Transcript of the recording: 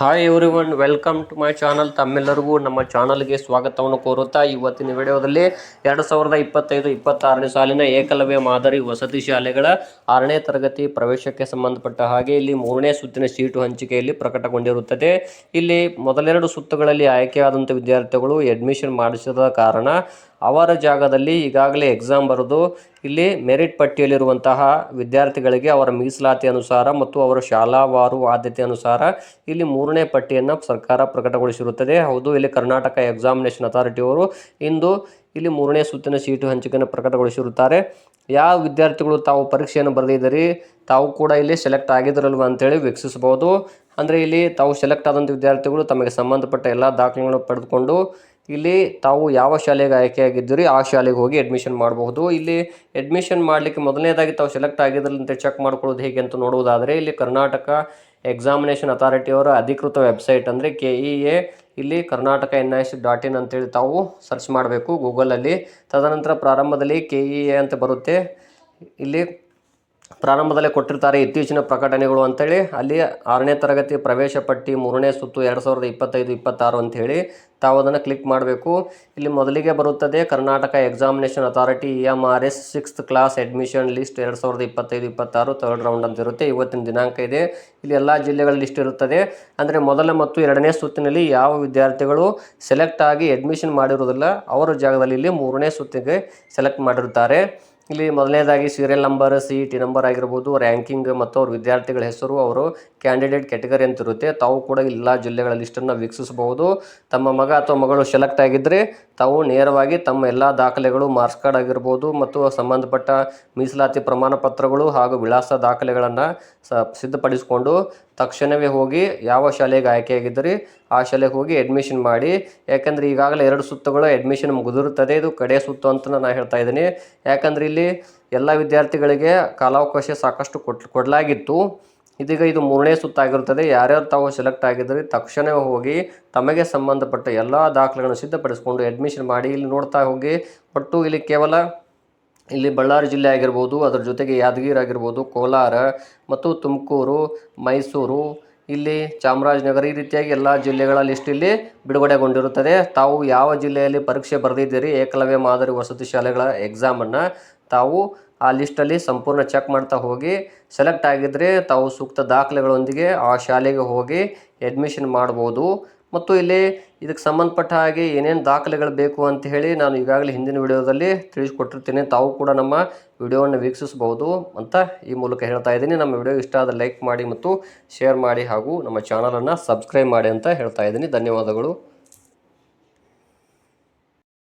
Hi everyone welcome to my channel ತಮ್ಮೆಲ್ಲರಿಗೂ ನಮ್ಮ ಚಾನಲ್ಗೆ ಸ್ವಾಗತವನ್ನು ಕೋರುತ್ತಾ ಇವತ್ತಿನ ವಿಡಿಯೋದಲ್ಲಿ ಎರಡು ಸಾವಿರದ ಇಪ್ಪತ್ತೈದು, ಇಪ್ಪತ್ತಾರನೇ ಸಾಲಿನ ಏಕಲವ್ಯ ಮಾದರಿ ವಸತಿ ಶಾಲೆಗಳ ಆರನೇ ತರಗತಿ ಪ್ರವೇಶಕ್ಕೆ ಸಂಬಂಧಪಟ್ಟ ಹಾಗೆ ಇಲ್ಲಿ ಮೂರನೇ ಸುತ್ತಿನ ಸೀಟು ಹಂಚಿಕೆಯಲ್ಲಿ ಪ್ರಕಟಗೊಂಡಿರುತ್ತದೆ. ಇಲ್ಲಿ ಮೊದಲೆರಡು ಸುತ್ತುಗಳಲ್ಲಿ ಆಯ್ಕೆಯಾದಂಥ ವಿದ್ಯಾರ್ಥಿಗಳು ಅಡ್ಮಿಷನ್ ಮಾಡಿಸಿದ ಕಾರಣ ಅವರ ಜಾಗದಲ್ಲಿ ಈಗಾಗಲೇ ಎಕ್ಸಾಮ್ ಬರೆದು ಇಲ್ಲಿ ಮೆರಿಟ್ ಪಟ್ಟಿಯಲ್ಲಿರುವಂತಹ ವಿದ್ಯಾರ್ಥಿಗಳಿಗೆ ಅವರ ಮೀಸಲಾತಿ ಅನುಸಾರ ಮತ್ತು ಅವರ ಶಾಲಾವಾರು ಆದ್ಯತೆ ಅನುಸಾರ ಇಲ್ಲಿ ಮೂರನೇ ಪಟ್ಟಿಯನ್ನು ಸರ್ಕಾರ ಪ್ರಕಟಗೊಳಿಸಿರುತ್ತದೆ. ಹೌದು, ಇಲ್ಲಿ ಕರ್ನಾಟಕ ಎಕ್ಸಾಮಿನೇಷನ್ ಅಥಾರಿಟಿಯವರು ಇಂದು ಇಲ್ಲಿ ಮೂರನೇ ಸುತ್ತಿನ ಸೀಟು ಹಂಚಿಕೆಯನ್ನು ಪ್ರಕಟಗೊಳಿಸಿರುತ್ತಾರೆ. ಯಾವ ವಿದ್ಯಾರ್ಥಿಗಳು ತಾವು ಪರೀಕ್ಷೆಯನ್ನು ಬರೆದಿದ್ದೀರಿ, ತಾವು ಕೂಡ ಇಲ್ಲಿ ಸೆಲೆಕ್ಟ್ ಆಗಿದ್ರಲ್ವ ಅಂತೇಳಿ ವೀಕ್ಷಿಸಬಹುದು. ಅಂದರೆ ಇಲ್ಲಿ ತಾವು ಸೆಲೆಕ್ಟ್ ಆದಂಥ ವಿದ್ಯಾರ್ಥಿಗಳು ತಮಗೆ ಸಂಬಂಧಪಟ್ಟ ಎಲ್ಲ ದಾಖಲೆಗಳನ್ನು ಪಡೆದುಕೊಂಡು ಇಲ್ಲಿ ತಾವು ಯಾವ ಶಾಲೆಗೆ ಆಯ್ಕೆಯಾಗಿದ್ದೀರಿ, ಆ ಶಾಲೆಗೆ ಹೋಗಿ ಅಡ್ಮಿಷನ್ ಮಾಡಬಹುದು. ಇಲ್ಲಿ ಅಡ್ಮಿಷನ್ ಮಾಡಲಿಕ್ಕೆ ಮೊದಲನೇದಾಗಿ ತಾವು ಸೆಲೆಕ್ಟ್ ಆಗಿದ್ರಂತೆ ಚೆಕ್ ಮಾಡ್ಕೊಳ್ಳೋದು ಹೇಗೆ ಅಂತ ನೋಡುವುದಾದರೆ, ಇಲ್ಲಿ ಕರ್ನಾಟಕ ಎಕ್ಸಾಮಿನೇಷನ್ ಅಥಾರಿಟಿಯವರ ಅಧಿಕೃತ ವೆಬ್ಸೈಟ್ ಅಂದರೆ ಕೆ ಇ ಎ ಇಲ್ಲಿ Karnataka N I C dot in ಅಂತೇಳಿ ತಾವು ಸರ್ಚ್ ಮಾಡಬೇಕು ಗೂಗಲಲ್ಲಿ ತದನಂತರ ಪ್ರಾರಂಭದಲ್ಲಿ ಕೆ ಇ ಎ ಅಂತ ಬರುತ್ತೆ. ಇಲ್ಲಿ ಪ್ರಾರಂಭದಲ್ಲೇ ಕೊಟ್ಟಿರ್ತಾರೆ, ಇತ್ತೀಚಿನ ಪ್ರಕಟಣೆಗಳು ಅಂತೇಳಿ. ಅಲ್ಲಿ ಆರನೇ ತರಗತಿ ಪ್ರವೇಶ ಪಟ್ಟಿ ಮೂರನೇ ಸುತ್ತು ಎರಡು ಸಾವಿರದ ಇಪ್ಪತ್ತೈದು, ಇಪ್ಪತ್ತಾರು ಅಂಥೇಳಿ ತಾವು ಅದನ್ನು ಕ್ಲಿಕ್ ಮಾಡಬೇಕು. ಇಲ್ಲಿ ಮೊದಲಿಗೆ ಬರುತ್ತದೆ Karnataka examination authority E M R S sixth class admission list ಎರಡು ಸಾವಿರದ ಇಪ್ಪತ್ತೈದು, ಇಪ್ಪತ್ತಾರು ಥರ್ಡ್ ರೌಂಡ್ ಅಂತ ಇರುತ್ತೆ. ಇವತ್ತಿನ ದಿನಾಂಕ ಇದೆ. ಇಲ್ಲಿ ಎಲ್ಲ ಜಿಲ್ಲೆಗಳ ಲಿಸ್ಟ್ ಇರುತ್ತದೆ. ಅಂದರೆ ಮೊದಲ ಮತ್ತು ಎರಡನೇ ಸುತ್ತಿನಲ್ಲಿ ಯಾವ ವಿದ್ಯಾರ್ಥಿಗಳು ಸೆಲೆಕ್ಟ್ ಆಗಿ ಅಡ್ಮಿಷನ್ ಮಾಡಿರುವುದಿಲ್ಲ, ಅವರ ಜಾಗದಲ್ಲಿ ಇಲ್ಲಿ ಮೂರನೇ ಸುತ್ತಿಗೆ ಸೆಲೆಕ್ಟ್ ಮಾಡಿರುತ್ತಾರೆ. ಇಲ್ಲಿ ಮೊದಲನೇದಾಗಿ serial number C T number ಆಗಿರ್ಬೋದು ರ್ಯಾಂಕಿಂಗ್ ಮತ್ತು ಅವ್ರ ವಿದ್ಯಾರ್ಥಿಗಳ ಹೆಸರು, ಅವರು ಕ್ಯಾಂಡಿಡೇಟ್ ಕ್ಯಾಟಗರಿ ಅಂತ ಇರುತ್ತೆ. ತಾವು ಕೂಡ ಎಲ್ಲ ಜಿಲ್ಲೆಗಳ ಲಿಸ್ಟನ್ನು ವೀಕ್ಷಿಸಬಹುದು. ತಮ್ಮ ಮಗ ಅಥವಾ ಮಗಳು ಸೆಲೆಕ್ಟ್ ಆಗಿದ್ದರೆ ತಾವು ನೇರವಾಗಿ ತಮ್ಮ ಎಲ್ಲ ದಾಖಲೆಗಳು ಮಾರ್ಕ್ಸ್ ಕಾರ್ಡ್ ಆಗಿರ್ಬೋದು ಮತ್ತು ಸಂಬಂಧಪಟ್ಟ ಮೀಸಲಾತಿ ಪ್ರಮಾಣ ಪತ್ರಗಳು ಹಾಗೂ ವಿಳಾಸ ದಾಖಲೆಗಳನ್ನು ಸ ಸಿದ್ಧಪಡಿಸಿಕೊಂಡು ತಕ್ಷಣವೇ ಹೋಗಿ ಯಾವ ಶಾಲೆಗೆ ಆಯ್ಕೆಯಾಗಿದ್ದರೆ, ಆ ಶಾಲೆಗೆ ಹೋಗಿ ಅಡ್ಮಿಷನ್ ಮಾಡಿ. ಯಾಕಂದರೆ ಈಗಾಗಲೇ ಎರಡು ಸುತ್ತುಗಳು ಅಡ್ಮಿಷನ್ ಮುಗಿದಿರುತ್ತದೆ, ಇದು ಕಡೆ ಸುತ್ತು ಅಂತ ನಾನು ಹೇಳ್ತಾ ಇದ್ದೀನಿ. ಯಾಕಂದರೆ ಇಲ್ಲಿ ಎಲ್ಲ ವಿದ್ಯಾರ್ಥಿಗಳಿಗೆ ಕಾಲಾವಕಾಶ ಸಾಕಷ್ಟು ಕೊಟ್, ಕೊಡಲಾಗಿತ್ತು. ಇದೀಗ ಇದು ಮೂರನೇ ಸುತ್ತಾಗಿರುತ್ತದೆ. ಯಾರ್ಯಾರು ತಾವು ಸೆಲೆಕ್ಟ್ ಆಗಿದ್ದರೆ, ತಕ್ಷಣವೇ ಹೋಗಿ ತಮಗೆ ಸಂಬಂಧಪಟ್ಟ ಎಲ್ಲ ದಾಖಲೆಗಳನ್ನು ಸಿದ್ಧಪಡಿಸಿಕೊಂಡು ಅಡ್ಮಿಷನ್ ಮಾಡಿ ಇಲ್ಲಿ ನೋಡ್ತಾ ಹೋಗಿ. ಒಟ್ಟು ಇಲ್ಲಿ ಕೇವಲ ಇಲ್ಲಿ ಬಳ್ಳಾರಿ ಜಿಲ್ಲೆ ಆಗಿರ್ಬೋದು, ಅದರ ಜೊತೆಗೆ ಯಾದಗಿರಿ ಆಗಿರ್ಬೋದು, ಕೋಲಾರ ಮತ್ತು ತುಮಕೂರು, ಮೈಸೂರು, ಇಲ್ಲಿ ಚಾಮರಾಜನಗರ ಈ ರೀತಿಯಾಗಿ ಎಲ್ಲ ಜಿಲ್ಲೆಗಳ ಲಿಸ್ಟ್ ಇಲ್ಲಿ ಬಿಡುಗಡೆಗೊಂಡಿರುತ್ತದೆ. ತಾವು ಯಾವ ಜಿಲ್ಲೆಯಲ್ಲಿ ಪರೀಕ್ಷೆ ಬರೆದಿದ್ದೀರಿ, ಏಕಲವ್ಯ ಮಾದರಿ ವಸತಿ ಶಾಲೆಗಳ ಎಕ್ಸಾಮನ್ನು ತಾವು ಆ ಲಿಸ್ಟಲ್ಲಿ ಸಂಪೂರ್ಣ ಚೆಕ್ ಮಾಡ್ತಾ ಹೋಗಿ ಸೆಲೆಕ್ಟ್ ಆಗಿದ್ದರೆ ತಾವು ಸೂಕ್ತ ದಾಖಲೆಗಳೊಂದಿಗೆ ಆ ಶಾಲೆಗೆ ಹೋಗಿ ಅಡ್ಮಿಷನ್ ಮಾಡ್ಬೋದು. ಮತ್ತು ಇಲ್ಲಿ ಇದಕ್ಕೆ ಸಂಬಂಧಪಟ್ಟ ಹಾಗೆ ಏನೇನು ದಾಖಲೆಗಳು ಬೇಕು ಅಂತ ಹೇಳಿ ನಾನು ಈಗಾಗಲೇ ಹಿಂದಿನ ವಿಡಿಯೋದಲ್ಲಿ ತಿಳಿಸ್ಕೊಟ್ಟಿರ್ತೀನಿ. ತಾವು ಕೂಡ ನಮ್ಮ ವಿಡಿಯೋವನ್ನು ವೀಕ್ಷಿಸಬಹುದು ಅಂತ ಈ ಮೂಲಕ ಹೇಳ್ತಾ ಇದ್ದೀನಿ. ನಮ್ಮ ವಿಡಿಯೋ ಇಷ್ಟ ಆದರೆ ಲೈಕ್ ಮಾಡಿ ಮತ್ತು ಶೇರ್ ಮಾಡಿ ಹಾಗೂ ನಮ್ಮ ಚಾನಲನ್ನು ಸಬ್ಸ್ಕ್ರೈಬ್ ಮಾಡಿ ಅಂತ ಹೇಳ್ತಾ ಇದ್ದೀನಿ. ಧನ್ಯವಾದಗಳು.